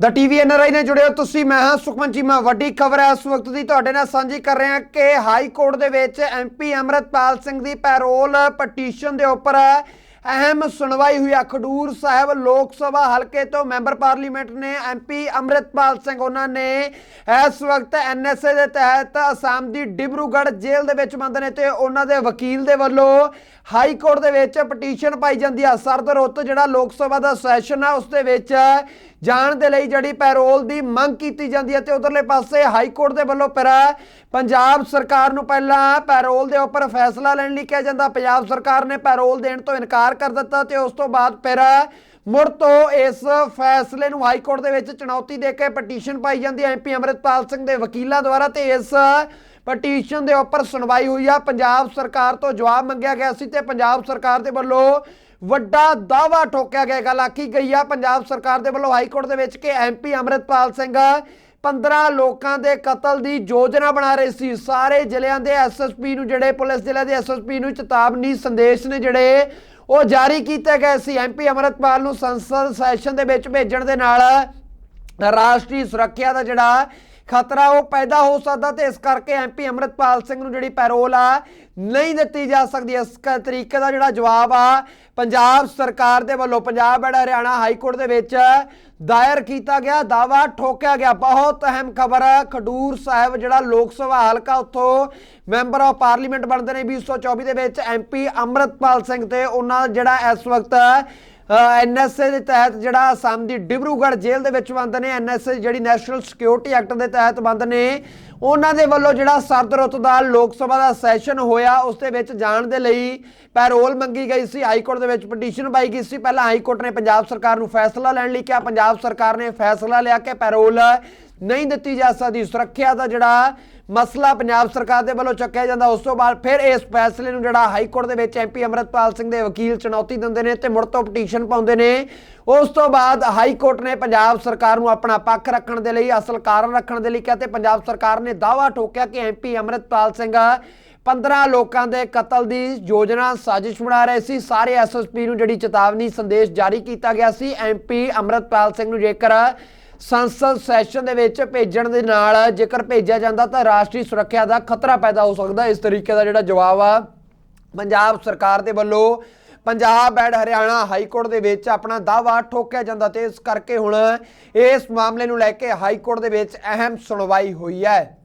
ਦਾ TV NRI ਨੇ ਜੁੜਿਓ ਤੁਸੀਂ, ਮੈਂ ਹਾਂ ਸੁਖਮਨ ਚੀਮਾ ਵੱਡੀ ਖਬਰ ਹੈ। ਇਸ ਵਕਤ ਦੀ ਤੁਹਾਡੇ ਨਾਲ ਸਾਂਝੀ ਕਰ ਰਹੇ ਹਾਂ ਕਿ ਹਾਈ ਕੋਰਟ ਦੇ ਵਿੱਚ ਐਮਪੀ ਅਮਰਤਪਾਲ ਸਿੰਘ ਦੀ ਪੈਰੋਲ ਪਟੀਸ਼ਨ ਦੇ ਉੱਪਰ ਅਹਿਮ ਸੁਣਵਾਈ ਹੋਈ ਆ। ਖਡੂਰ ਸਾਹਿਬ ਲੋਕ ਸਭਾ ਹਲਕੇ ਤੋਂ ਮੈਂਬਰ ਪਾਰਲੀਮੈਂਟ ਨੇ ਐਮਪੀ ਅਮਰਤਪਾਲ ਸਿੰਘ ਉਹਨਾਂ ਨੇ ਇਸ ਵਕਤ ਐਨਐਸਏ ਦੇ ਤਹਿਤ ਅਸਾਮ ਦੀ ਡਿਬਰੂਗੜ੍ਹ ਜੇਲ੍ਹ ਦੇ ਵਿੱਚ ਬੰਦ ਨੇ ਤੇ ਉਹਨਾਂ ਦੇ ਵਕੀਲ ਦੇ ਵੱਲੋਂ ਹਾਈ ਕੋਰਟ ਦੇ ਵਿੱਚ ਪਟੀਸ਼ਨ ਪਾਈ ਜਾਂਦੀ ਹੈ ਸਰਦ ਰੁੱਤ ਜਿਹੜਾ ਲੋਕ ਸਭਾ ਦਾ ਸੈਸ਼ਨ ਆ, ਉਸ ਦੇ ਵਿੱਚ ਜਾਣ ਦੇ ਲਈ ਜਿਹੜੀ ਪੈਰੋਲ ਦੀ ਮੰਗ ਕੀਤੀ ਜਾਂਦੀ ਹੈ ਤੇ ਉਧਰਲੇ ਪਾਸੇ ਹਾਈ ਕੋਰਟ ਦੇ ਵੱਲੋਂ ਫਿਰ ਪੰਜਾਬ ਸਰਕਾਰ ਨੂੰ ਪਹਿਲਾਂ ਪੈਰੋਲ ਦੇ ਉੱਪਰ ਫੈਸਲਾ ਲੈਣ ਲਈ ਕਿਹਾ ਜਾਂਦਾ। ਪੰਜਾਬ ਸਰਕਾਰ ਨੇ ਪੈਰੋਲ ਦੇਣ ਤੋਂ ਇਨਕਾਰ ਕਰ ਦਿੱਤਾ ਤੇ ਉਸ ਤੋਂ ਬਾਅਦ ਫਿਰ ਮੁੜ ਤੋਂ ਇਸ ਫੈਸਲੇ ਨੂੰ ਹਾਈ ਕੋਰਟ ਦੇ ਵਿੱਚ ਚੁਣੌਤੀ ਦੇ ਕੇ ਪਟੀਸ਼ਨ ਪਾਈ ਜਾਂਦੀ ਹੈ ਐਮਪੀ ਅਮਰਿਤਪਾਲ ਸਿੰਘ ਦੇ ਵਕੀਲਾਂ ਦੁਆਰਾ ਤੇ ਇਸ ਪਟੀਸ਼ਨ ਦੇ ਉੱਪਰ ਸੁਣਵਾਈ ਹੋਈ ਆ। ਪੰਜਾਬ ਸਰਕਾਰ ਤੋਂ ਜਵਾਬ ਮੰਗਿਆ ਗਿਆ ਸੀ ਤੇ ਪੰਜਾਬ ਸਰਕਾਰ ਦੇ ਵੱਲੋਂ ਵੱਡਾ ਦਾਵਾ ਠੋਕਿਆ ਗਿਆ। ਗੱਲ ਆਖੀ ਗਈ ਆ ਪੰਜਾਬ ਸਰਕਾਰ ਦੇ ਵੱਲੋਂ ਹਾਈ ਕੋਰਟ ਦੇ ਵਿੱਚ ਕਿ ਐਮਪੀ ਅਮਰਿਤਪਾਲ ਸਿੰਘ 15 ਲੋਕਾਂ ਦੇ ਕਤਲ ਦੀ ਯੋਜਨਾ ਬਣਾ ਰਹੇ ਸੀ। ਸਾਰੇ ਜ਼ਿਲ੍ਹਿਆਂ ਦੇ ਐਸਐਸਪੀ ਨੂੰ ਜਿਹੜੇ ਪੁਲਿਸ ਜ਼ਿਲ੍ਹੇ ਦੇ ਐਸਐਸਪੀ ਨੂੰ ਚੇਤਾਵਨੀ ਸੰਦੇਸ਼ ਨੇ ਜਿਹੜੇ ਉਹ ਜਾਰੀ ਕੀਤੇ ਗਏ ਸੀ। ਐਮਪੀ ਅਮਰਿਤਪਾਲ ਨੂੰ ਸੰਸਦ ਸੈਸ਼ਨ ਦੇ ਵਿੱਚ ਭੇਜਣ ਦੇ ਨਾਲ ਰਾਸ਼ਟਰੀ ਸੁਰੱਖਿਆ ਦਾ ਜਿਹੜਾ ਖਤਰਾ ਉਹ ਪੈਦਾ ਹੋ ਸਕਦਾ ਤੇ ਇਸ ਕਰਕੇ ਐਮਪੀ ਅਮਰਿਤਪਾਲ ਸਿੰਘ ਨੂੰ ਜਿਹੜੀ ਪੈਰੋਲ ਆ ਨਹੀਂ ਦਿੱਤੀ ਜਾ ਸਕਦੀ। ਇਸ ਕ- ਤਰੀਕੇ ਦਾ ਜਿਹੜਾ ਜਵਾਬ ਆ, ਪੰਜਾਬ ਸਰਕਾਰ ਦੇ ਵੱਲੋਂ Punjab and Haryana high court ਦੇ ਵਿੱਚ ਦਾਇਰ ਕੀਤਾ ਗਿਆ ਦਾਵਾ ਠੋਕਿਆ ਗਿਆ। ਬਹੁਤ ਅਹਿਮ ਖਬਰ ਹੈ ਖਡੂਰ ਸਾਹਿਬ ਜਿਹੜਾ ਲੋਕ ਸਭਾ ਹਲਕਾ ਉੱਥੋਂ ਮੈਂਬਰ ਆਫ ਪਾਰਲੀਮੈਂਟ ਬਣਦੇ ਨੇ 2024 ਦੇ ਵਿੱਚ ਐਮਪੀ ਅਮਰਿਤਪਾਲ ਸਿੰਘ ਤੇ ਉਹਨਾਂ ਜਿਹੜਾ ਇਸ ਵਕਤ ਐਨਐਸਏ ਦੇ ਤਹਿਤ ਜਿਹੜਾ ਅਸਾਮ ਦੀ ਡਿਬਰੂਗੜ੍ਹ ਜੇਲ੍ਹ ਦੇ ਵਿੱਚ ਬੰਦ ਨੇ। ਐਨਐਸਏ ਜਿਹੜੀ ਨੈਸ਼ਨਲ ਸਿਕਿਉਰਿਟੀ ਐਕਟ ਦੇ ਤਹਿਤ ਬੰਦ ਨੇ। ਉਹਨਾਂ ਦੇ ਵੱਲੋਂ ਜਿਹੜਾ ਸਰਦ ਰੁੱਤ ਦਾ ਲੋਕ ਸਭਾ ਦਾ ਸੈਸ਼ਨ ਹੋਇਆ, ਉਸ ਦੇ ਵਿੱਚ ਜਾਣ ਦੇ ਲਈ ਪੈਰੋਲ ਮੰਗੀ ਗਈ ਸੀ। ਹਾਈ ਕੋਰਟ ਦੇ ਵਿੱਚ ਪਟੀਸ਼ਨ ਪਾਈ ਗਈ ਸੀ। ਪਹਿਲਾਂ ਹਾਈ ਕੋਰਟ ਨੇ ਪੰਜਾਬ ਸਰਕਾਰ ਨੂੰ ਫੈਸਲਾ ਲੈਣ ਲਈ ਕਿਹਾ। ਪੰਜਾਬ ਸਰਕਾਰ ਨੇ ਫੈਸਲਾ ਲਿਆ ਕਿ ਪੈਰੋਲ ਨਹੀਂ ਦਿੱਤੀ ਜਾ ਸਕਦੀ। ਸੁਰੱਖਿਆ ਦਾ ਜਿਹੜਾ ਮਸਲਾ ਪੰਜਾਬ ਸਰਕਾਰ ਦੇ ਵੱਲੋਂ ਚੱਕਿਆ ਜਾਂਦਾ, ਉਸ ਤੋਂ ਬਾਅਦ ਫਿਰ ਇਸ ਫੈਸਲੇ ਨੂੰ ਜਿਹੜਾ ਹਾਈ ਕੋਰਟ ਦੇ ਵਿੱਚ ਐਮਪੀ ਅਮਰਤਪਾਲ ਸਿੰਘ ਦੇ ਵਕੀਲ ਚੁਣੌਤੀ ਦਿੰਦੇ ਨੇ ਤੇ ਮੁੜ ਤੋਂ ਪਟੀਸ਼ਨ ਪਾਉਂਦੇ ਨੇ। ਉਸ ਤੋਂ ਬਾਅਦ ਹਾਈ ਕੋਰਟ ਨੇ ਪੰਜਾਬ ਸਰਕਾਰ ਨੂੰ ਆਪਣਾ ਪੱਖ ਰੱਖਣ ਦੇ ਲਈ, ਅਸਲ ਕਾਰਨ ਰੱਖਣ ਦੇ ਲਈ ਕਿਹਾ ਤੇ ਪੰਜਾਬ ਸਰਕਾਰ ਨੇ ਦਾਅਵਾ ਠੋਕਿਆ ਕਿ ਐਮਪੀ ਅਮਰਤਪਾਲ ਸਿੰਘ 15 ਲੋਕਾਂ ਦੇ ਕਤਲ ਦੀ ਯੋਜਨਾ ਸਾਜ਼ਿਸ਼ ਬਣਾ ਰਹੇ ਸੀ। ਸਾਰੇ ਐਸਐਸਪੀ ਨੂੰ ਜਿਹੜੀ ਚੇਤਾਵਨੀ ਸੰਦੇਸ਼ ਜਾਰੀ ਕੀਤਾ ਗਿਆ ਸੀ। ਐਮਪੀ ਅਮਰਤਪਾਲ ਸਿੰਘ ਨੂੰ ਜੇਕਰ ਸੰਸਦ ਸੈਸ਼ਨ ਦੇ ਵਿੱਚ ਭੇਜਣ ਦੇ ਨਾਲ ਜੇਕਰ ਭੇਜਿਆ ਜਾਂਦਾ ਤਾਂ ਰਾਸ਼ਟਰੀ ਸੁਰੱਖਿਆ ਦਾ ਖਤਰਾ ਪੈਦਾ ਹੋ ਸਕਦਾ ਇਸ ਤਰੀਕੇ ਦਾ ਜਿਹੜਾ ਜਵਾਬ ਆ, ਪੰਜਾਬ ਸਰਕਾਰ ਦੇ ਵੱਲੋਂ Punjab and Haryana high court ਦੇ ਵਿੱਚ ਆਪਣਾ ਦਾਅਵਾ ਠੋਕਿਆ ਜਾਂਦਾ ਤੇ ਇਸ ਕਰਕੇ ਹੁਣ ਇਸ ਮਾਮਲੇ ਨੂੰ ਲੈ ਕੇ ਹਾਈ ਕੋਰਟ ਦੇ ਵਿੱਚ ਅਹਿਮ ਸੁਣਵਾਈ ਹੋਈ ਹੈ।